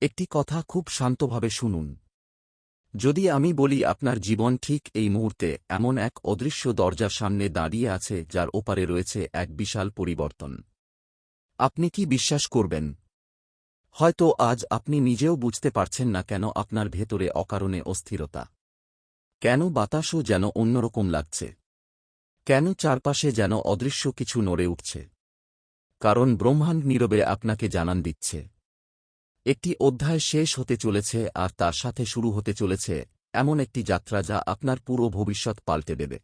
একটি কথা খুব শান্তভাবে শুনুন। যদি আমি বলি আপনার জীবন ঠিক এই মুহূর্তে এমন এক অদৃশ্য দরজার সামনে দাঁড়িয়ে আছে যার ওপারে রয়েছে এক বিশাল পরিবর্তন। আপনি কি বিশ্বাস করবেন? হয়তো আজ আপনি নিজেও বুঝতে পারছেন না কেন আপনার ভেতরে অকারণে অস্থিরতা। কেন বাতাসও যেন অন্যরকম লাগছে? কেন চারপাশে যেন অদৃশ্য কিছু নড়ে উঠছে? কারণ ব্রহ্মাণ্ড নীরবে আপনাকে জানান দিচ্ছে। একটি অধ্যায় শেষ হতে চলেছে আর তার সাথে শুরু হতে চলেছে এমন একটি যাত্রা যা আপনার পুরো ভবিষ্যৎ পাল্টে দেবে।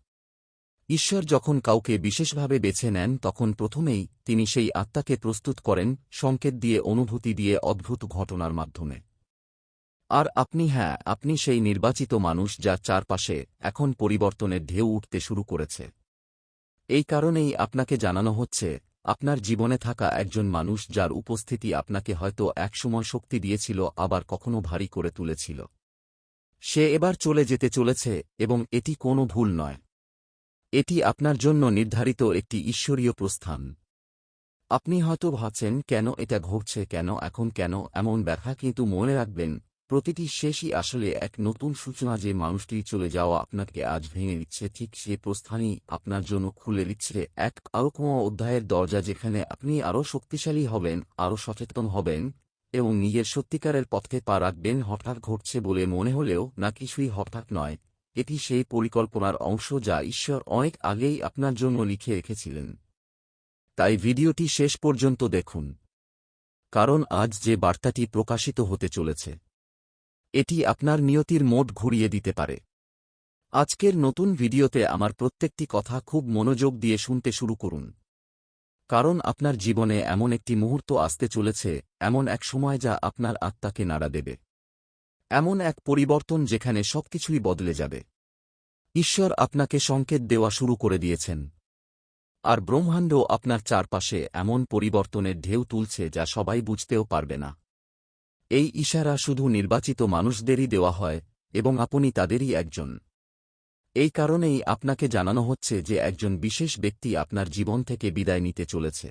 ঈশ্বর যখন কাউকে বিশেষভাবে বেছে নেন, তখন প্রথমেই তিনি সেই আত্মাকে প্রস্তুত করেন, সংকেত দিয়ে, অনুভূতি দিয়ে অদ্ভুত ঘটনার মাধ্যমে। আর আপনি হ্যাঁ আপনি সেই নির্বাচিত মানুষ যার চারপাশে এখন পরিবর্তনের ঢেউ উঠতে শুরু করেছে। এই কারণেই আপনাকে জানানো হচ্ছে আপনার জীবনে থাকা একজন মানুষ যার উপস্থিতি আপনাকে হয়তো একসময় শক্তি দিয়েছিল, আবার কখনো ভারী করে তুলেছিল। সে এবার চলে যেতে চলেছে, এবং এটি কোনো ভুল নয়। এটি আপনার জন্য নির্ধারিত একটি ঈশ্বরীয় প্রস্থান। আপনি হয়তো ভাবছেন, কেন এটা ঘটছে? কেন? এখন কেন? এমন ব্যাখ্যা কিন্তু মনে রাখবেন। প্রতিটি শেষই আসলে এক নতুন সূচনা যে মানুষটি চলে যাওয়া আপনাকে আজ ভেঙে দিচ্ছে, ঠিক সে প্রস্থানই আপনার জন্য খুলে দিচ্ছে। এক কোনো অধ্যায়ের দরজা যেখানে আপনি আরও শক্তিশালী হবেন, আরও সচেতন হবেন এবং নিজের সত্যিকারের পথে পা রাখবেন, হঠাৎ ঘটছে বলে মনে হলেও না কিছুই হঠাৎ নয়। এটি সেই পরিকল্পনার অংশ যা ঈশ্বর অনেক আগেই আপনার জন্য লিখে রেখেছিলেন। তাই ভিডিওটি শেষ পর্যন্ত দেখুন। কারণ আজ যে বার্তাটি প্রকাশিত হতে চলেছে এটি আপনার নিয়তির মোড ঘুরিয়ে দিতে পারে। আজকের নতুন ভিডিওতে আমার প্রত্যেকটি কথা খুব মনোযোগ দিয়ে শুনতে শুরু করুন। কারণ আপনার জীবনে এমন একটি মুহূর্ত আসতে চলেছে, এমন এক সময় যা আপনার আত্মাকে নাড়া দেবে। এমন এক পরিবর্তন যেখানে সবকিছুই বদলে যাবে। ঈশ্বর আপনাকে সংকেত দেওয়া শুরু করে দিয়েছেন। আর ব্রহ্মাণ্ড আপনার চারপাশে এমন পরিবর্তনের ঢেউ তুলছে যা সবাই বুঝতেও পারবে না। এই ইশারা শুধু নির্বাচিত মানুষদেরই দেওয়া হয়, এবং আপনি তাদেরই একজন। এই কারণেই আপনাকে জানানো হচ্ছে যে একজন বিশেষ ব্যক্তি আপনার জীবন থেকে বিদায় নিতে চলেছে।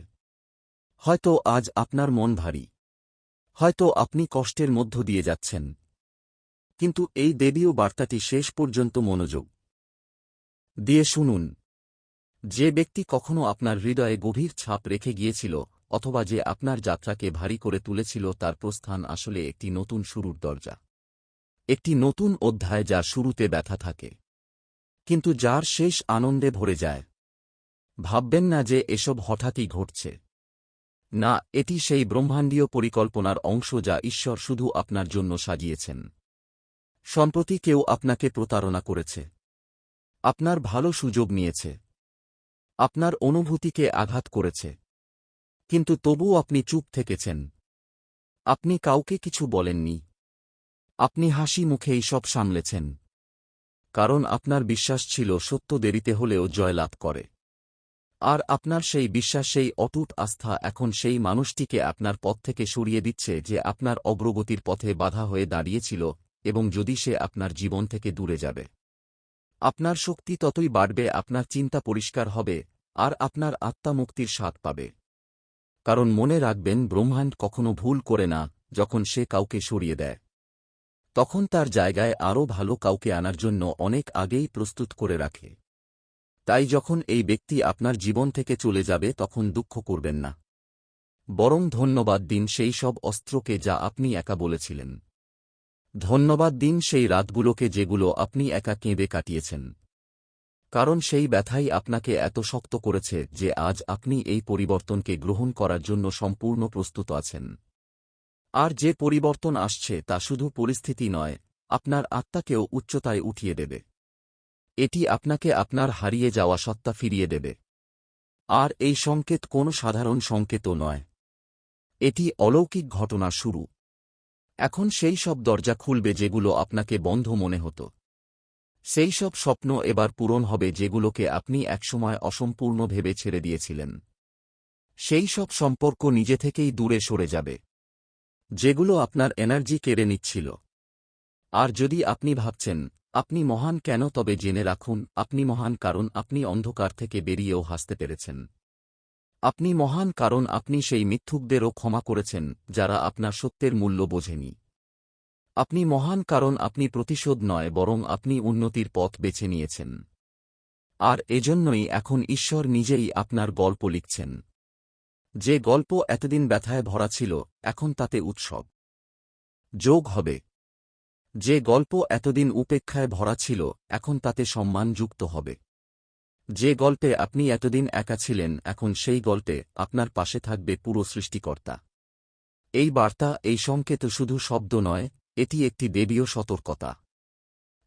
হয়তো আজ আপনার মন ভারী। হয়তো আপনি কষ্টের মধ্য দিয়ে যাচ্ছেন। কিন্তু এই দেবীয় বার্তাটি শেষ পর্যন্ত মনোযোগ দিয়ে শুনুন। যে ব্যক্তি কখনো আপনার হৃদয়ে গভীর ছাপ রেখে গিয়েছিল অথবা যে আপনার যাত্রাকে ভারী করে তুলেছিল তার প্রস্থান আসলে একটি নতুন শুরুর দরজা। একটি নতুন অধ্যায় যা শুরুতে ব্যথা থাকে। কিন্তু যার শেষ আনন্দে ভরে যায়। ভাববেন না যে এসব হঠাৎই ঘটছে। না, এটি সেই ব্রহ্মাণ্ডীয় পরিকল্পনার অংশ যা ঈশ্বর শুধু আপনার জন্য সাজিয়েছেন। সম্প্রতি কেউ আপনাকে প্রতারণা করেছে। আপনার ভালো সুযোগ নিয়েছে। আপনার অনুভূতিকে আঘাত করেছে। কিন্তু তবুও আপনি চুপ থেকেছেন। আপনি কাউকে কিছু বলেননি। আপনি হাসি মুখেই সব সামলেছেন। কারণ আপনার বিশ্বাস ছিল সত্য দেরিতে হলেও জয়লাভ করে। আর আপনার সেই বিশ্বাস, সেই অটুট আস্থা এখন সেই মানুষটিকে আপনার পথ থেকে সরিয়ে দিচ্ছে যে আপনার অগ্রগতির পথে বাধা হয়ে দাঁড়িয়েছিল এবং যদি সে আপনার জীবন থেকে দূরে যাবে। আপনার শক্তি ততই বাড়বে, আপনার চিন্তা পরিষ্কার হবে, আর আপনার আত্মামুক্তির স্বাদ পাবে। কারণ মনে রাখবেন ব্রহ্মাণ্ড কখনো ভুল করে না, যখন সে কাউকে সরিয়ে দেয়। তখন তার জায়গায় আরও ভালো কাউকে আনার জন্য অনেক আগেই প্রস্তুত করে রাখে। তাই যখন এই ব্যক্তি আপনার জীবন থেকে চলে যাবে, তখন দুঃখ করবেন না। বরং ধন্যবাদ দিন সেই সব অস্ত্রকে যা আপনি একা বলেছিলেন। ধন্যবাদ দিন সেই রাতগুলোকে যেগুলো আপনি একা কেঁদে কাটিয়েছেন। কারণ সেই ব্যথাই আপনাকে এত শক্ত করেছে যে আজ আপনি এই পরিবর্তনকে গ্রহণ করার জন্য সম্পূর্ণ প্রস্তুত আছেন। আর যে পরিবর্তন আসছে তা শুধু পরিস্থিতি নয়, আপনার আত্মাকেও উচ্চতায় উঠিয়ে দেবে। এটি আপনাকে আপনার হারিয়ে যাওয়া সত্তা ফিরিয়ে দেবে। আর এই সংকেত কোনো সাধারণ সংকেতও নয়। এটি অলৌকিক ঘটনা শুরু। এখন সেই সব দরজা খুলবে যেগুলো আপনাকে বন্ধ মনে হতো। সেই সব স্বপ্ন এবার পূরণ হবে যেগুলোকে আপনি একসময় অসম্পূর্ণ ভেবে ছেড়ে দিয়েছিলেন। সেই সব সম্পর্ক নিজে থেকেই দূরে সরে যাবে। যেগুলো আপনার এনার্জি কেড়ে নিচ্ছিল। আর যদি আপনি ভাবছেন, আপনি মহান কেন তবে জেনে রাখুন, আপনি মহান কারণ আপনি অন্ধকার থেকে বেরিয়েও হাসতে পেরেছেন। আপনি মহান কারণ আপনি সেই মিথ্যুকদেরও ক্ষমা করেছেন, যারা আপনার সত্যের মূল্য বোঝেনি। আপনি মহান কারণ আপনি প্রতিশোধ নয়, বরং আপনি উন্নতির পথ বেছে নিয়েছেন। আর এজন্যই এখন ঈশ্বর নিজেই আপনার গল্প লিখছেন। যে গল্প এতদিন ব্যথায় ভরা ছিল, এখন তাতে উৎসব। যোগ হবে। যে গল্প এতদিন উপেক্ষায় ভরা ছিল, এখন তাতে সম্মান যুক্ত হবে। যে গল্পে আপনি এতদিন একা ছিলেন, এখন সেই গল্পে আপনার পাশে থাকবে পুরো সৃষ্টিকর্তা। এই বার্তা, এই সংকেত শুধু শব্দ নয় এটি একটি দেবীয় সতর্কতা।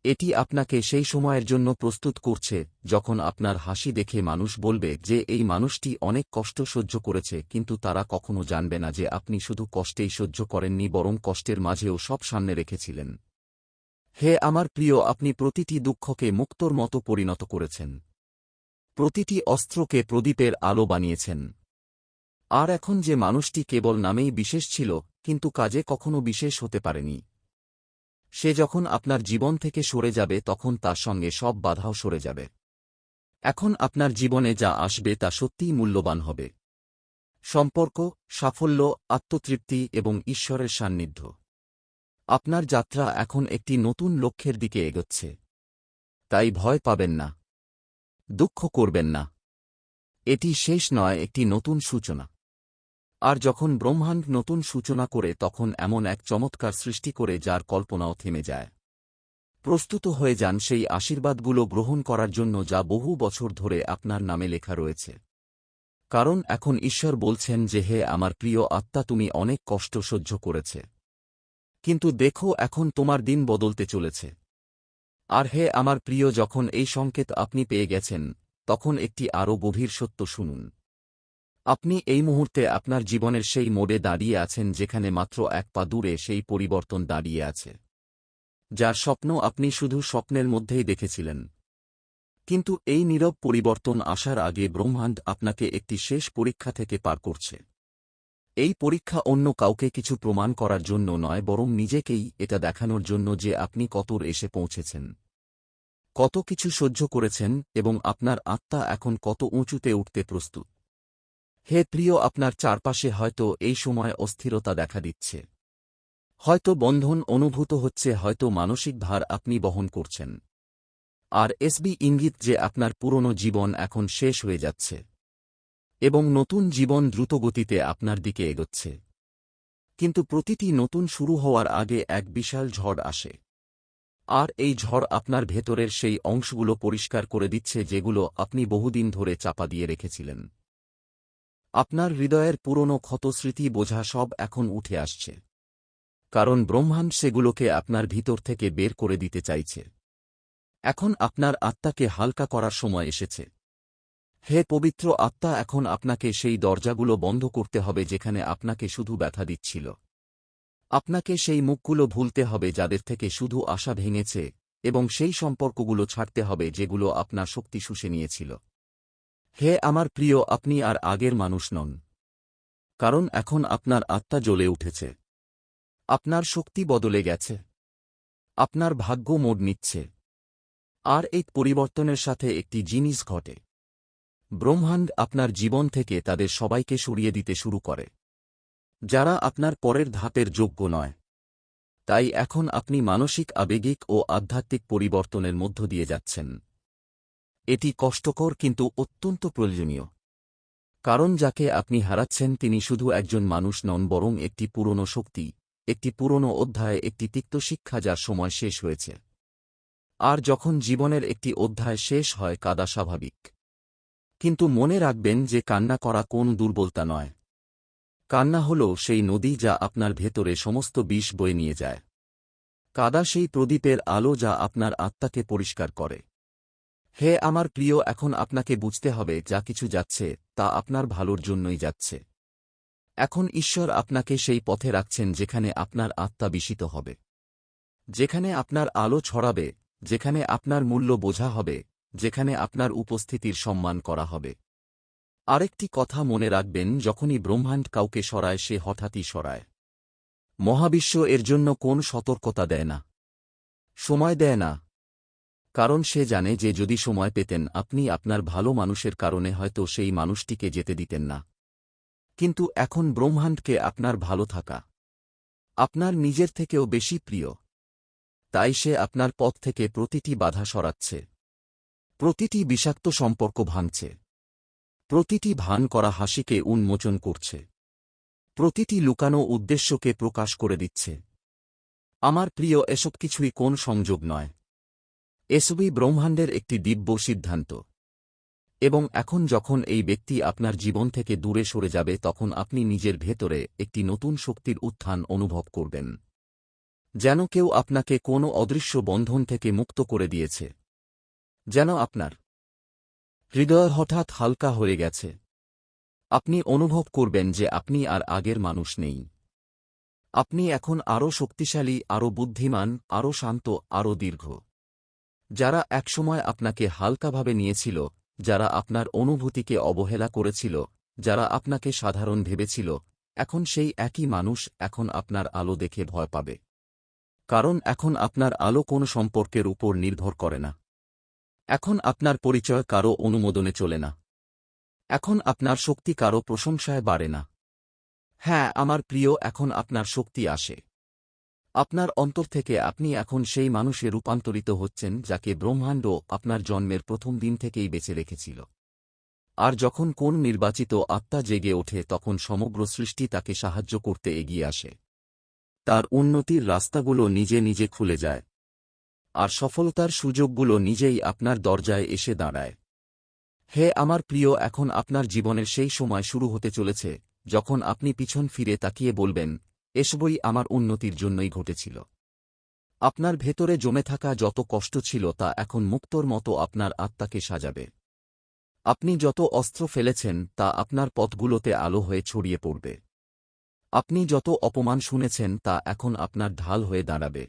এটি আপনাকে সেই সময়ের জন্য প্রস্তুত করছে, যখন আপনার হাসি দেখে মানুষ বলবে যে এই মানুষটি অনেক কষ্ট সহ্য করেছে, কিন্তু তারা কখনো জানবে না যে আপনি শুধু কষ্টেই সহ্য করেননি, বরং কষ্টের মাঝেও সব সামনে রেখেছিলেন। হে আমার প্রিয়, আপনি প্রতিটি দুঃখকে মুক্তর মতো পরিণত করেছেন। প্রতিটি অস্ত্রকে প্রদীপের আলো বানিয়েছেন। আর এখন যে মানুষটি কেবল নামেই বিশেষ ছিল, কিন্তু কাজে কখনো বিশেষ হতে পারেনি। সে যখন আপনার জীবন থেকে সরে যাবে তখন তার সঙ্গে সব বাধাও সরে যাবে। এখন আপনার জীবনে যা আসবে তা সত্যিই মূল্যবান হবে। সম্পর্ক, সাফল্য, আত্মতৃপ্তি এবং ঈশ্বরের সান্নিধ্য। আপনার যাত্রা এখন একটি নতুন লক্ষ্যের দিকে এগোচ্ছে। তাই ভয় পাবেন না। দুঃখ করবেন না। এটি শেষ নয়, একটি নতুন সূচনা। আর যখন ব্রহ্মাণ্ড নতুন সূচনা করে, তখন এমন এক চমৎকার সৃষ্টি করে যার কল্পনাও থেমে যায়। প্রস্তুত হয়ে যান সেই আশীর্বাদগুলো গ্রহণ করার জন্য যা বহু বছর ধরে আপনার নামে লেখা রয়েছে। কারণ এখন ঈশ্বর বলছেন যে, হে আমার প্রিয় আত্মা, তুমি অনেক কষ্ট সহ্য করেছে। কিন্তু দেখো, এখন তোমার দিন বদলতে চলেছে। আর হে আমার প্রিয়, যখন এই সংকেত আপনি পেয়ে গেছেন, তখন একটি আরও গভীর সত্য শুনুন। আপনি এই মুহূর্তে আপনার জীবনের সেই মোড়ে দাঁড়িয়ে আছেন যেখানে মাত্র এক পা দূরে সেই পরিবর্তন দাঁড়িয়ে আছে, যার স্বপ্ন আপনি শুধু স্বপ্নের মধ্যেই দেখেছিলেন। কিন্তু এই নীরব পরিবর্তন আসার আগে ব্রহ্মাণ্ড আপনাকে একটি শেষ পরীক্ষা থেকে পার করছে। এই পরীক্ষা অন্য কাউকে কিছু প্রমাণ করার জন্য নয়, বরং নিজেকেই এটা দেখানোর জন্য যে আপনি কতর এসে পৌঁছেছেন, কত কিছু সহ্য করেছেন এবং আপনার আত্মা এখন কত উঁচুতে উঠতে প্রস্তুত। হে প্রিয়, আপনার চারপাশে হয়তো এই সময় অস্থিরতা দেখা দিচ্ছে। হয়তো বন্ধন অনুভূত হচ্ছে, হয়তো মানসিক ভার আপনি বহন করছেন। আর এসবি ইঙ্গিত যে আপনার পুরনো জীবন এখন শেষ হয়ে যাচ্ছে। এবং নতুন জীবন দ্রুতগতিতে আপনার দিকে এগোচ্ছে। কিন্তু প্রতিটি নতুন শুরু হওয়ার আগে এক বিশাল ঝড় আসে। আর এই ঝড় আপনার ভেতরের সেই অংশগুলো পরিষ্কার করে দিচ্ছে যেগুলো আপনি বহুদিন ধরে চাপা দিয়ে রেখেছিলেন। আপনার হৃদয়ের পুরনো ক্ষতস্মৃতি বোঝা সব এখন উঠে আসছে। কারণ ব্রহ্মাণ্ড সেগুলোকে আপনার ভিতর থেকে বের করে দিতে চাইছে। এখন আপনার আত্মাকে হালকা করার সময় এসেছে। হে পবিত্র আত্মা, এখন আপনাকে সেই দরজাগুলো বন্ধ করতে হবে যেখানে আপনাকে শুধু ব্যথা দিচ্ছিল। আপনাকে সেই মুখগুলো ভুলতে হবে যাদের থেকে শুধু আশা ভেঙেছে এবং সেই সম্পর্কগুলো ছাড়তে হবে যেগুলো আপনার শক্তি শুষে নিয়েছিল। হে আমার প্রিয়, আপনি আর আগের মানুষ নন। কারণ এখন আপনার আত্মা জ্বলে উঠেছে। আপনার শক্তি বদলে গেছে। আপনার ভাগ্য মোড় নিচ্ছে। আর এই পরিবর্তনের সাথে একটি জিনিস ঘটে। ব্রহ্মাণ্ড আপনার জীবন থেকে তাদের সবাইকে সরিয়ে দিতে শুরু করে। যারা আপনার পরের ধাপের যোগ্য নয়। তাই এখন আপনি মানসিক, আবেগিক ও আধ্যাত্মিক পরিবর্তনের মধ্য দিয়ে যাচ্ছেন। এটি কষ্টকর কিন্তু অত্যন্ত প্রয়োজনীয়। কারণ যাকে আপনি হারাচ্ছেন তিনি শুধু একজন মানুষ নন বরং একটি পুরনো শক্তি, একটি পুরনো অধ্যায়, একটি তিক্ত শিক্ষা যার সময় শেষ হয়েছে। আর যখন জীবনের একটি অধ্যায় শেষ হয় কাদা স্বাভাবিক। কিন্তু মনে রাখবেন যে কান্না করা কোন দুর্বলতা নয়। কান্না হল সেই নদী যা আপনার ভেতরে সমস্ত বিষ বয়ে নিয়ে যায়। কাদা সেই প্রদীপের আলো যা আপনার আত্মাকে পরিষ্কার করে। হে আমার প্রিয়, এখন আপনাকে বুঝতে হবে, যা কিছু যাচ্ছে, তা আপনার ভালোর জন্যই যাচ্ছে। এখন ঈশ্বর আপনাকে সেই পথে রাখছেন, যেখানে আপনার আত্মা বিশিত হবে। যেখানে আপনার আলো ছড়াবে, যেখানে আপনার মূল্য বোঝা হবে, যেখানে আপনার উপস্থিতির সম্মান করা হবে। আরেকটি কথা মনে রাখবেন, যখনই ব্রহ্মাণ্ড কাউকে সরায়, সে হঠাৎই সরায়। মহাবিশ্ব এর জন্য কোন সতর্কতা দেয় না। সময় দেয় না। কারণ সে জানে যে যদি সময় পেতেন, আপনি আপনার ভালো মানুষের কারণে হয়তো সেই মানুষটিকে যেতে দিতেন না। কিন্তু এখন ব্রহ্মাণ্ডকে আপনার ভালো থাকা। আপনার নিজের থেকেও বেশি প্রিয়। তাই সে আপনার পথ থেকে প্রতিটি বাধা সরাচ্ছে। প্রতিটি বিষাক্ত সম্পর্ক ভাঙছে। প্রতিটি ভান করা হাসিকে উন্মোচন করছে। প্রতিটি লুকানো উদ্দেশ্যকে প্রকাশ করে দিচ্ছে। আমার প্রিয়, এসব কিছুই কোন সংযোগ নয়। এসবই ব্রহ্মাণ্ডের একটি দিব্য সিদ্ধান্ত। এবং এখন যখন এই ব্যক্তি আপনার জীবন থেকে দূরে সরে যাবে, তখন আপনি নিজের ভেতরে একটি নতুন শক্তির উত্থান অনুভব করবেন। যেন কেউ আপনাকে কোনো অদৃশ্য বন্ধন থেকে মুক্ত করে দিয়েছে। যেন আপনার হৃদয় হঠাৎ হালকা হয়ে গেছে। আপনি অনুভব করবেন যে আপনি আর আগের মানুষ নেই। আপনি এখন আরও শক্তিশালী, আরও বুদ্ধিমান, আরও শান্ত, আরও দীর্ঘ। যারা একসময় আপনাকে হালকাভাবে নিয়েছিল, যারা আপনার অনুভূতিকে অবহেলা করেছিল, যারা আপনাকে সাধারণ ভেবেছিল, এখন সেই একই মানুষ এখন আপনার আলো দেখে ভয় পাবে। কারণ এখন আপনার আলো কোন সম্পর্কের উপর নির্ভর করে না। এখন আপনার পরিচয় কারও অনুমোদনে চলে না। এখন আপনার শক্তি কারও প্রশংসায় বাড়ে না। হ্যাঁ আমার প্রিয়, এখন আপনার শক্তি আসে। আপনার অন্তর থেকে আপনি এখন সেই মানুষে রূপান্তরিত হচ্ছেন যাকে ব্রহ্মাণ্ড আপনার জন্মের প্রথম দিন থেকেই বেঁচে রেখেছিল। আর যখন কোন নির্বাচিত আত্মা জেগে ওঠে তখন সমগ্র সৃষ্টি তাকে সাহায্য করতে এগিয়ে আসে। তার উন্নতির রাস্তাগুলো নিজে নিজে খুলে যায়। আর সফলতার সুযোগগুলো নিজেই আপনার দরজায় এসে দাঁড়ায়। হে আমার প্রিয়, এখন আপনার জীবনের সেই সময় শুরু হতে চলেছে, যখন আপনি পিছন ফিরে তাকিয়ে বলবেন এসবই আমার উন্নতির জন্যই ঘটেছিল। আপনার ভেতরে জমে থাকা যত কষ্ট ছিল তা এখন মুক্তর মতো আপনার আত্মাকে সাজাবে। আপনি যত অস্ত্র ফেলেছেন তা আপনার পথগুলোতে আলো হয়ে ছড়িয়ে পড়বে। আপনি যত অপমান শুনেছেন তা এখন আপনার ঢাল হয়ে দাঁড়াবে।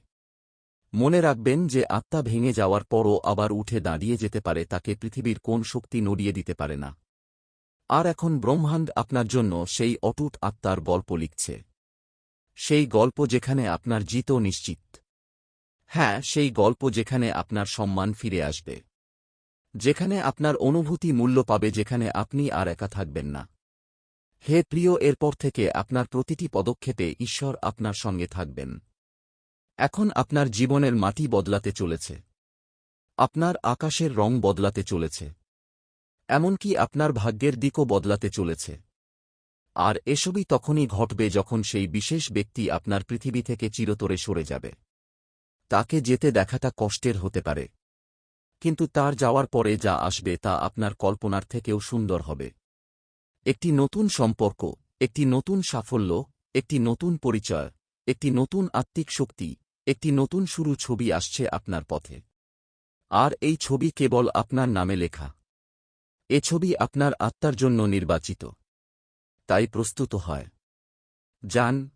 মনে রাখবেন যে আত্মা ভেঙে যাওয়ার পরও আবার উঠে দাঁড়িয়ে যেতে পারে তাকে পৃথিবীর কোন শক্তি নড়িয়ে দিতে পারে না। আর এখন ব্রহ্মাণ্ড আপনার জন্য সেই অটুট আত্মার গল্প লিখছে। সেই গল্প যেখানে আপনার জিত নিশ্চিত। হ্যাঁ সেই গল্প যেখানে আপনার সম্মান ফিরে আসবে। যেখানে আপনার অনুভূতি মূল্য পাবে, যেখানে আপনি আর একা থাকবেন না। হে প্রিয়, এরপর থেকে আপনার প্রতিটি পদক্ষেপে ঈশ্বর আপনার সঙ্গে থাকবেন। এখন আপনার জীবনের মাটি বদলাতে চলেছে। আপনার আকাশের রং বদলাতে চলেছে। এমনকি আপনার ভাগ্যের দিকও বদলাতে চলেছে। আর এসবই তখনই ঘটবে যখন সেই বিশেষ ব্যক্তি আপনার পৃথিবী থেকে চিরতরে সরে যাবে। তাকে যেতে দেখাটা কষ্টের হতে পারে। কিন্তু তার যাওয়ার পরে যা আসবে তা আপনার কল্পনার থেকেও সুন্দর হবে। একটি নতুন সম্পর্ক, একটি নতুন সাফল্য, একটি নতুন পরিচয়, একটি নতুন আত্মিক শক্তি, একটি নতুন শুরু ছবি আসছে আপনার পথে। আর এই ছবি কেবল আপনার নামে লেখা। এ ছবি আপনার আত্মার জন্য নির্বাচিত। তাই প্রস্তুত হয়। যান।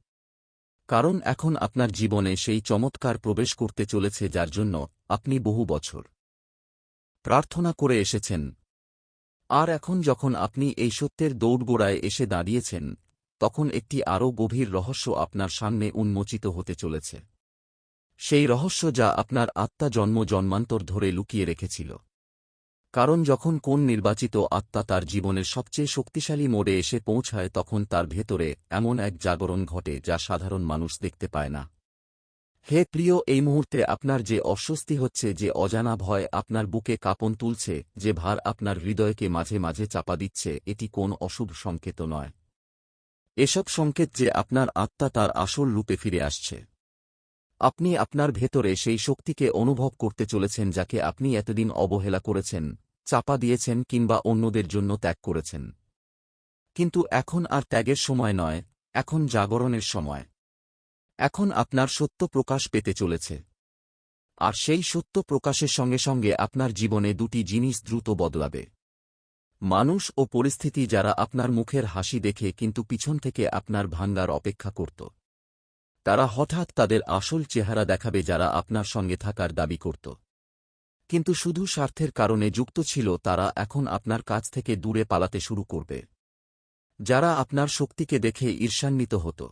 কারণ এখন আপনার জীবনে সেই চমৎকার প্রবেশ করতে চলেছে যার জন্য আপনি বহু বছর। প্রার্থনা করে এসেছেন। আর এখন যখন আপনি এই সত্যের দৌড়গোড়ায় এসে দাঁড়িয়েছেন, তখন একটি আরও গভীর রহস্য আপনার সামনে উন্মোচিত হতে চলেছে। সেই রহস্য যা আপনার আত্মা জন্ম জন্মান্তর ধরে লুকিয়ে রেখেছিল। কারণ যখন কোন নির্বাচিত আত্মা তার জীবনের সবচেয়ে শক্তিশালী মোড়ে এসে পৌঁছায় তখন তার ভেতরে এমন এক জাগরণ ঘটে যা সাধারণ মানুষ দেখতে পায় না। হে প্রিয়, এই মুহূর্তে আপনার যে অস্বস্তি হচ্ছে, যে অজানা ভয় আপনার বুকে কাঁপন তুলছে, যে ভার আপনার হৃদয়কে মাঝে মাঝে চাপা দিচ্ছে, এটি কোন অশুভ সংকেত নয়। এসব সংকেত যে আপনার আত্মা তার আসল রূপে ফিরে আসছে। আপনি আপনার ভেতরে সেই শক্তিকে অনুভব করতে চলেছেন যাকে আপনি এতদিন অবহেলা করেছেন, চাপা দিয়েছেন কিংবা অন্যদের জন্য ত্যাগ করেছেন। কিন্তু এখন আর ত্যাগের সময় নয়, এখন জাগরণের সময়। এখন আপনার সত্য প্রকাশ পেতে চলেছে। আর সেই সত্য প্রকাশের সঙ্গে সঙ্গে আপনার জীবনে দুটি জিনিস দ্রুত বদলাবে। মানুষ ও পরিস্থিতি যারা আপনার মুখের হাসি দেখে কিন্তু পিছন থেকে আপনার ভাঙ্গার অপেক্ষা করত। তারা হঠাৎ তাদের আসল চেহারা দেখাবে যারা আপনার সঙ্গে থাকার দাবি করত। কিন্তু শুধু স্বার্থের কারণে যুক্ত ছিল, তারা এখন আপনার কাছ থেকে দূরে পালাতে শুরু করবে। যারা আপনার শক্তিকে দেখে ঈর্ষান্বিত হতো।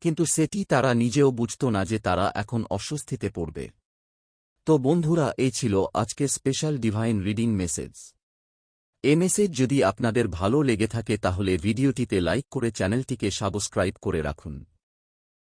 কিন্তু সেটি তারা নিজেও বুঝত না যে তারা এখন অস্বস্তিতে পড়বে। তো বন্ধুরা, এই ছিল আজকে স্পেশাল ডিভাইন রিডিং মেসেজ। এ মেসেজ যদি আপনাদের ভালো লেগে থাকে, তাহলে ভিডিওটিতে লাইক করে চ্যানেলটিকে সাবস্ক্রাইব করে রাখুন।